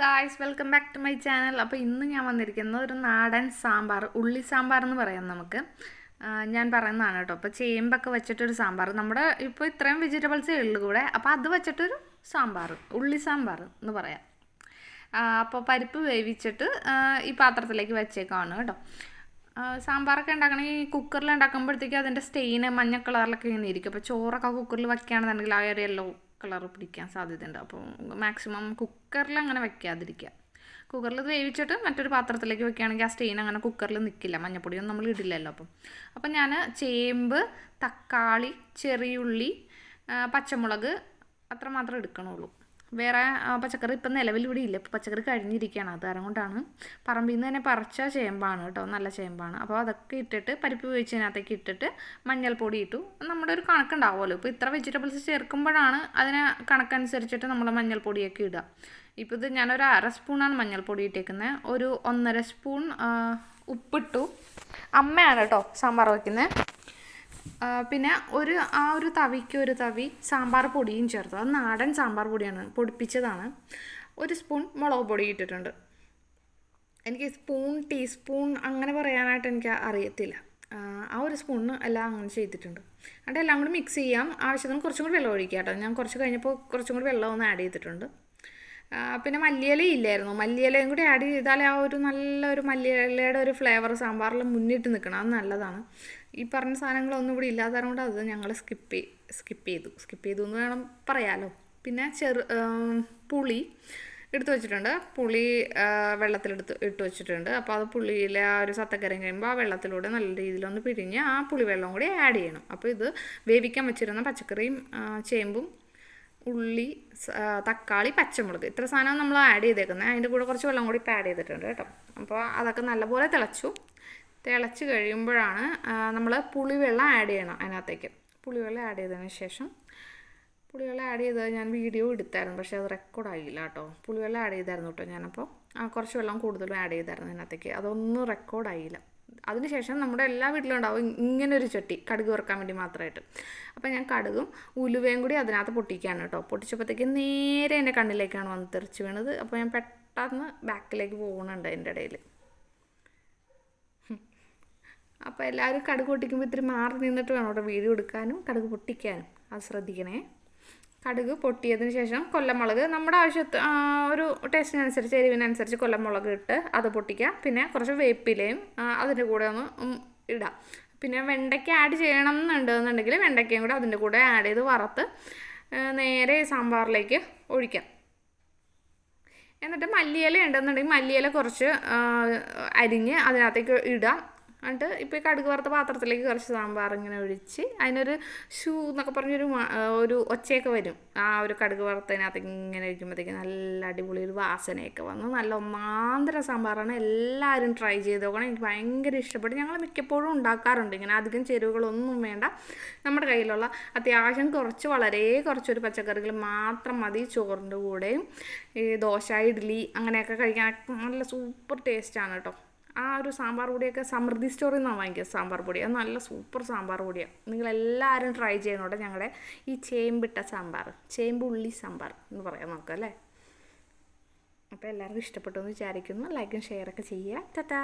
Guys welcome back to my channel അപ്പോൾ ഇന്ന് ഞാൻ വന്നിരിക്കുന്നത് ഒരു നാടൻ സാമ്പാർ ഉള്ളി സാമ്പാർ എന്ന് പറയാം നമുക്ക്. ഞാൻ പറയുന്നതാണ് കേട്ടോ. അപ്പോൾ ചേമ്പൊക്കെ വെച്ചിട്ടൊരു സാമ്പാർ. നമ്മുടെ ഇപ്പോൾ ഇത്രയും വെജിറ്റബിൾസേ ഉള്ളു കൂടെ. അപ്പോൾ അത് വെച്ചിട്ടൊരു സാമ്പാർ ഉള്ളി സാമ്പാർ എന്ന് പറയാം. അപ്പോൾ പരിപ്പ് വേവിച്ചിട്ട് ഈ പാത്രത്തിലേക്ക് വെച്ചേക്കാണ് കേട്ടോ. സാമ്പാറൊക്കെ ഉണ്ടാക്കണമെങ്കിൽ കുക്കറിൽ ഉണ്ടാക്കുമ്പോഴത്തേക്കും അതിന്റെ സ്റ്റെയിന് മഞ്ഞ കളറിലൊക്കെ ഇങ്ങനെ ഇരിക്കും. അപ്പോൾ ചോറൊക്കെ കുക്കറിൽ വയ്ക്കുകയാണെന്നുണ്ടെങ്കിൽ ആ ഒരു യെല്ലോ കളർ പിടിക്കാൻ സാധ്യതയുണ്ട്. അപ്പോൾ മാക്സിമം കുക്കറിൽ അങ്ങനെ വെക്കാതിരിക്കുക. കുക്കറിൽ വേവിച്ചിട്ട് മറ്റൊരു പാത്രത്തിലേക്ക് വെക്കുകയാണെങ്കിൽ ആ സ്റ്റെയിൻ അങ്ങനെ കുക്കറിൽ നിൽക്കില്ല മഞ്ഞപ്പൊടിയൊന്നും നമ്മൾ ഇടില്ലല്ലോ അപ്പം. അപ്പം ഞാൻ ചേമ്പ് തക്കാളി ചെറിയുള്ളി പച്ചമുളക് അത്ര മാത്രമേ എടുക്കണുള്ളൂ. വേറെ പച്ചക്കറി ഇപ്പം നിലവിൽ ഇവിടെ ഇല്ല. ഇപ്പം പച്ചക്കറി കഴിഞ്ഞിരിക്കുകയാണ്. അത് കാരണം കൊണ്ടാണ് പറമ്പിൽ നിന്ന് തന്നെ പറിച്ച ചേമ്പാണ് കേട്ടോ. നല്ല ചേമ്പാണ്. അപ്പോൾ അതൊക്കെ ഇട്ടിട്ട് പരിപ്പ് വേവിച്ചതിനകത്തേക്ക് ഇട്ടിട്ട് മഞ്ഞൾപ്പൊടി ഇട്ടു. നമ്മുടെ ഒരു കണക്കുണ്ടാവുമല്ലോ. ഇപ്പോൾ ഇത്ര വെജിറ്റബിൾസ് ചേർക്കുമ്പോഴാണ് അതിന് കണക്കനുസരിച്ചിട്ട് നമ്മൾ മഞ്ഞൾപ്പൊടിയൊക്കെ ഇടുക. ഇപ്പോൾ ഇത് ഞാനൊരു അര സ്പൂണാണ് മഞ്ഞൾപ്പൊടി ഇട്ടേക്കുന്നത്. ഒരു ഒന്നര സ്പൂൺ ഉപ്പിട്ടു. അമ്മയാണ് കേട്ടോ സാമ്പാർ വയ്ക്കുന്നത് പിന്നെ ഒരു ആ ഒരു തവിക്ക് ഒരു തവി സാമ്പാർ പൊടിയും ചേർത്തു. അത് നാടൻ സാമ്പാർ പൊടിയാണ് പൊടിപ്പിച്ചതാണ്. ഒരു സ്പൂൺ മുളക് പൊടി ഇട്ടിട്ടുണ്ട്. എനിക്ക് സ്പൂൺ ടീസ്പൂൺ അങ്ങനെ പറയാനായിട്ട് എനിക്ക് അറിയത്തില്ല. ആ, ഒരു സ്പൂണിന് എല്ലാം അങ്ങനെ ചെയ്തിട്ടുണ്ട്. എന്നിട്ട് എല്ലാം കൂടി മിക്സ് ചെയ്യാം. ആവശ്യത്തിന് കുറച്ചും കൂടി വെള്ളം ഒഴിക്കാം കേട്ടോ. ഞാൻ കുറച്ച് കഴിഞ്ഞപ്പോൾ കുറച്ചും കൂടി വെള്ളം ഒന്ന് ആഡ് ചെയ്തിട്ടുണ്ട്. പിന്നെ മല്ലിയില ഇല്ലായിരുന്നു. മല്ലിയിലയും കൂടി ആഡ് ചെയ്താലേ ആ ഒരു നല്ലൊരു മല്ലിയിലയുടെ ഒരു ഫ്ലേവർ സാമ്പാറിൽ മുന്നിട്ട് നിൽക്കണം അത് നല്ലതാണ്. ഈ പറഞ്ഞ സാധനങ്ങളൊന്നും ഇവിടെ ഇല്ലാത്ത കാരണം കൊണ്ട് അത് ഞങ്ങൾ സ്കിപ്പ് സ്കിപ്പ് ചെയ്തു. സ്കിപ്പ് ചെയ്തു എന്ന് വേണം പറയാലോ. പിന്നെ ചെറു പുളി എടുത്തു വെച്ചിട്ടുണ്ട്. പുളി വെള്ളത്തിലെടുത്ത് ഇട്ട് വെച്ചിട്ടുണ്ട്. അപ്പോൾ അത് പുളിയിലെ ആ ഒരു സത്തക്കരം കഴിയുമ്പോൾ ആ വെള്ളത്തിലൂടെ നല്ല രീതിയിലൊന്ന് പിഴിഞ്ഞ് ആ പുളി വെള്ളം കൂടി ആഡ് ചെയ്യണം. അപ്പോൾ ഇത് വേവിക്കാൻ വെച്ചിരുന്ന പച്ചക്കറിയും ചേമ്പും ഉള്ളി തക്കാളി പച്ചമുളക്. ഇത്ര സാധനം നമ്മൾ ആഡ് ചെയ്തേക്കുന്നത് അതിന്റെ കൂടെ കുറച്ച് വെള്ളം കൂടി ഇപ്പോൾ ആഡ് ചെയ്തിട്ടുണ്ട് കേട്ടോ. അപ്പോൾ അതൊക്കെ നല്ലപോലെ തിളച്ചു. തിളച്ച് കഴിയുമ്പോഴാണ് നമ്മൾ പുളിവെള്ളം ആഡ് ചെയ്യണം അതിനകത്തേക്ക്. പുളിവെള്ളം ആഡ് ചെയ്തതിന് ശേഷം പുളിവെള്ളം ആഡ് ചെയ്തത് ഞാൻ വീഡിയോ എടുത്തായിരുന്നു പക്ഷേ അത് റെക്കോർഡ് ആയില്ല കേട്ടോ. പുളിവെള്ളം ആഡ് ചെയ്തായിരുന്നു കേട്ടോ ഞാനപ്പോൾ കുറച്ച് വെള്ളം കൂടുതലും ആഡ് ചെയ്തായിരുന്നു അതിനകത്തേക്ക്. അതൊന്നും റെക്കോർഡ് ആയില്ല. അതിനുശേഷം നമ്മുടെ എല്ലാ വീട്ടിലും ഉണ്ടാവും ഇങ്ങനെ ഒരു ചട്ടി കടുക് വറുക്കാൻ വേണ്ടി മാത്രമായിട്ട്. അപ്പോൾ ഞാൻ കടുകും ഉലുവയും കൂടി അതിനകത്ത് പൊട്ടിക്കുകയാണ് കേട്ടോ. പൊട്ടിച്ചപ്പോഴത്തേക്ക് നേരെ എന്റെ കണ്ണിലേക്കാണ് വന്ന് തെറിച്ച് വീണത്. അപ്പോൾ ഞാൻ പെട്ടെന്ന് ബാക്കിലേക്ക് പോകുന്നുണ്ട് എന്റെ ഇടയിൽ. അപ്പോൾ എല്ലാവരും കടുക് പൊട്ടിക്കുമ്പോൾ ഇത്തിരി മാറി നിന്നിട്ട് വേണം കേട്ടോ വീഡിയോ എടുക്കാനും കടുക് പൊട്ടിക്കാനും. അത് ശ്രദ്ധിക്കണേ. കടുക് പൊട്ടിയതിന് ശേഷം കൊല്ലമുളക് നമ്മുടെ ആവശ്യത്ത് ഒരു ടേസ്റ്റിനനുസരിച്ച് എരിവിനനുസരിച്ച് കൊല്ലമുളക് ഇട്ട് അത് പൊട്ടിക്കുക പിന്നെ കുറച്ച് വേപ്പിലയും അതിന്റെ കൂടെ ഒന്ന് ഇടാം. പിന്നെ വെണ്ടയ്ക്ക ആഡ് ചെയ്യണം എന്നുണ്ടെന്നുണ്ടെങ്കിൽ വെണ്ടയ്ക്കയും കൂടെ അതിന്റെ കൂടെ ആഡ് ചെയ്ത് വറുത്ത് നേരെ സാമ്പാറിലേക്ക് ഒഴിക്കാം. എന്നിട്ട് മല്ലിയില ഉണ്ടെന്നുണ്ടെങ്കിൽ മല്ലിയില കുറച്ച് അരിഞ്ഞ് അതിനകത്തേക്ക് ഇടാം. എന്നിട്ട് ഇപ്പോൾ ഈ കടുക് വറുത്ത പാത്രത്തിലേക്ക് കുറച്ച് സാമ്പാർ ഇങ്ങനെ ഒഴിച്ച് അതിനൊരു ഷൂ എന്നൊക്കെ പറഞ്ഞൊരു ഒരു ഒച്ചയൊക്കെ വരും. ആ ഒരു കടുക് വറുത്തതിനകത്ത് ഇങ്ങനെ ഒഴിക്കുമ്പോഴത്തേക്ക് നല്ല അടിപൊളി ഒരു വാസനയൊക്കെ വന്ന്. നല്ല ഒന്നാന്തര സാമ്പാറാണ്. എല്ലാവരും ട്രൈ ചെയ്ത് നോക്കണം. എനിക്ക് ഭയങ്കര ഇഷ്ടപ്പെട്ടു. ഞങ്ങൾ മിക്കപ്പോഴും ഉണ്ടാക്കാറുണ്ട്. ഇങ്ങനെ അധികം ചേരുവകളൊന്നും വേണ്ട. നമ്മുടെ കയ്യിലുള്ള അത്യാവശ്യം കുറച്ച് വളരെ കുറച്ചൊരു പച്ചക്കറികൾ മാത്രം മതി. ചോറിന്റെ കൂടെയും ഈ ദോശ ഇഡ്ഡലി അങ്ങനെയൊക്കെ കഴിക്കാൻ നല്ല സൂപ്പർ ടേസ്റ്റാണ് കേട്ടോ. ആ ഒരു സാമ്പാർ പൊടിയൊക്കെ സമൃദ്ധി സ്റ്റോറിൽ നിന്നാണ് വാങ്ങിക്കുക സാമ്പാർ പൊടി. അത് നല്ല സൂപ്പർ സാമ്പാർ പൊടിയാണ്. നിങ്ങളെല്ലാവരും ട്രൈ ചെയ്യണോട്ടെ ഞങ്ങളുടെ ഈ ചേമ്പിട്ട സാമ്പാർ ചേമ്പ് ഉള്ളി സാമ്പാർ എന്ന് പറയാം നമുക്ക് അല്ലേ? അപ്പോൾ എല്ലാവർക്കും ഇഷ്ടപ്പെട്ടു എന്ന് വിചാരിക്കുന്നു. ലൈക്കും ഷെയറൊക്കെ ചെയ്യുക. ടാറ്റാ